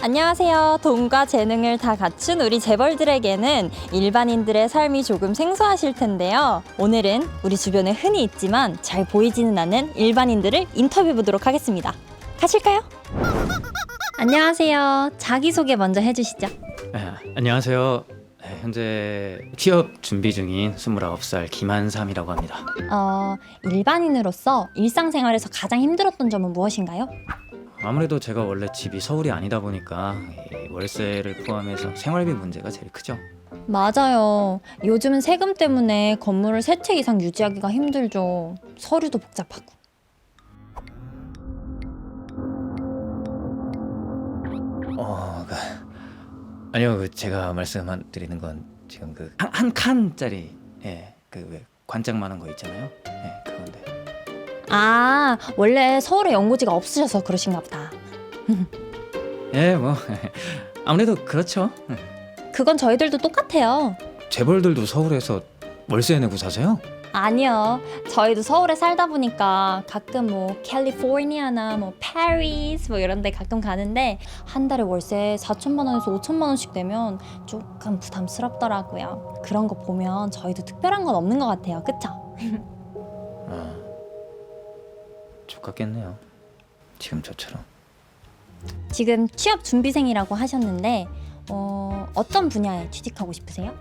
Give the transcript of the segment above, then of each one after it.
안녕하세요. 돈과 재능을 다 갖춘 우리 재벌들에게는 일반인들의 삶이 조금 생소하실 텐데요. 오늘은 우리 주변에 흔히 있지만 잘 보이지는 않는 일반인들을 인터뷰해 보도록 하겠습니다. 가실까요? 안녕하세요. 자기소개 먼저 해주시죠. 네, 안녕하세요. 네, 현재 취업 준비 중인 29살 김한삼이라고 합니다. 어, 일반인으로서 일상생활에서 가장 힘들었던 점은 무엇인가요? 아무래도 제가 원래 집이 서울이 아니다 보니까 이 월세를 포함해서 생활비 문제가 제일 크죠. 맞아요. 요즘은 세금 때문에 건물을 세 채 이상 유지하기가 힘들죠. 서류도 복잡하고. 어, 그, 아니요, 그 제가 말씀드리는 건 지금 그 한 칸짜리 예, 그왜 많은 거 있잖아요. 예, 그건데. 아, 원래 서울에 연고지가 없으셔서 그러신가 보다. 예, 뭐 아무래도 그렇죠. 그건 저희들도 똑같아요. 재벌들도 서울에서 월세 내고 사세요? 아니요. 저희도 서울에 살다 보니까 가끔 뭐 캘리포니아나 뭐 파리스 뭐 이런 데 가끔 가는데 한 달에 월세 4천만 원에서 5천만 원씩 내면 조금 부담스럽더라고요. 그런 거 보면 저희도 특별한 건 없는 것 같아요. 그쵸? 아, 좋겠네요. 지금 저처럼. 지금 취업 준비생이라고 하셨는데 어, 어떤 분야에 취직하고 싶으세요?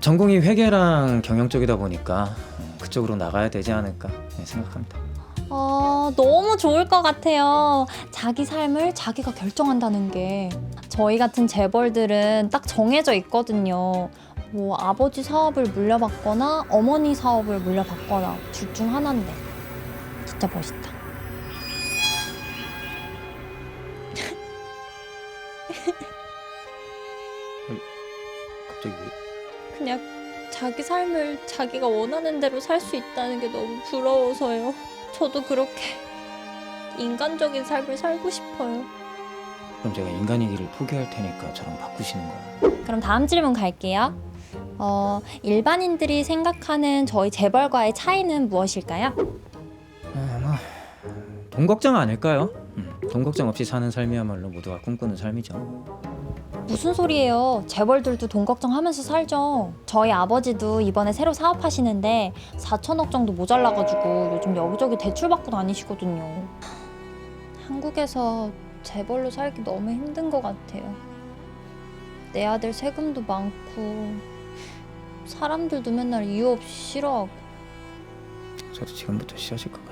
전공이 회계랑 경영 쪽이다 보니까 음, 그쪽으로 나가야 되지 않을까 네, 생각합니다. 아, 너무 좋을 것 같아요. 자기 삶을 자기가 결정한다는 게. 저희 같은 재벌들은 딱 정해져 있거든요. 뭐 아버지 사업을 물려받거나 어머니 사업을 물려받거나 둘 중 하나인데. 진짜 멋있다. 갑자기 왜- 그냥 자기 삶을 자기가 원하는 대로 살 수 있다는 게 너무 부러워서요. 저도 그렇게 인간적인 삶을 살고 싶어요. 그럼 제가 길을 포기할 테니까 저랑 바꾸시는 거예요. 그럼 다음 질문 갈게요. 어, 일반인들이 생각하는 저희 재벌과의 차이는 무엇일까요? 돈 걱정 아닐까요? 음, 돈 걱정 없이 사는 삶이야말로 모두가 꿈꾸는 삶이죠. 무슨 소리예요? 재벌들도 돈 걱정하면서 살죠. 저희 아버지도 이번에 새로 사업하시는데 4천억 정도 모자라가지고 요즘 여기저기 대출 받고 다니시거든요. 한국에서 재벌로 살기 너무 힘든 것 같아요. 내 아들 세금도 많고 사람들도 맨날 이유 없이 싫어하고 저도 지금부터 싫어질 것 같아요.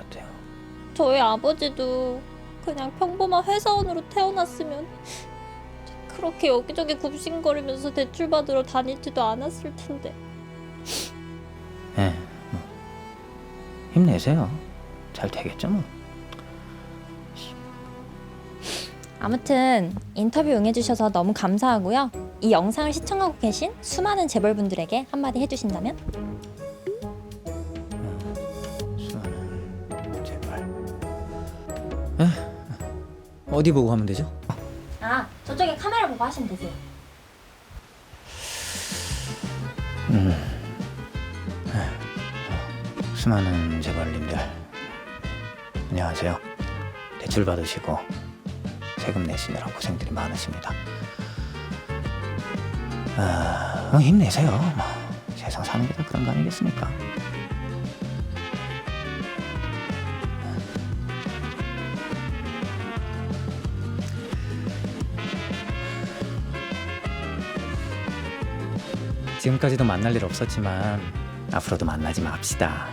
저희 아버지도 그냥 평범한 회사원으로 태어났으면 그렇게 여기저기 굽신거리면서 대출 받으러 다니지도 않았을 텐데. 예, 뭐, 힘내세요. 잘 되겠죠 뭐. 아무튼 인터뷰 응해주셔서 너무 감사하고요. 이 영상을 시청하고 계신 수많은 재벌분들에게 한마디 해주신다면? 어디 보고 하면 되죠? 아 저쪽에 카메라 보고 하시면 되세요. 수많은 재벌님들 안녕하세요. 대출 받으시고 세금 내시느라 고생들이 많으십니다. 아, 뭐 힘내세요. 뭐 세상 사는 게 다 그런 거 아니겠습니까? 지금까지도 만날 일 없었지만 앞으로도 만나지 맙시다.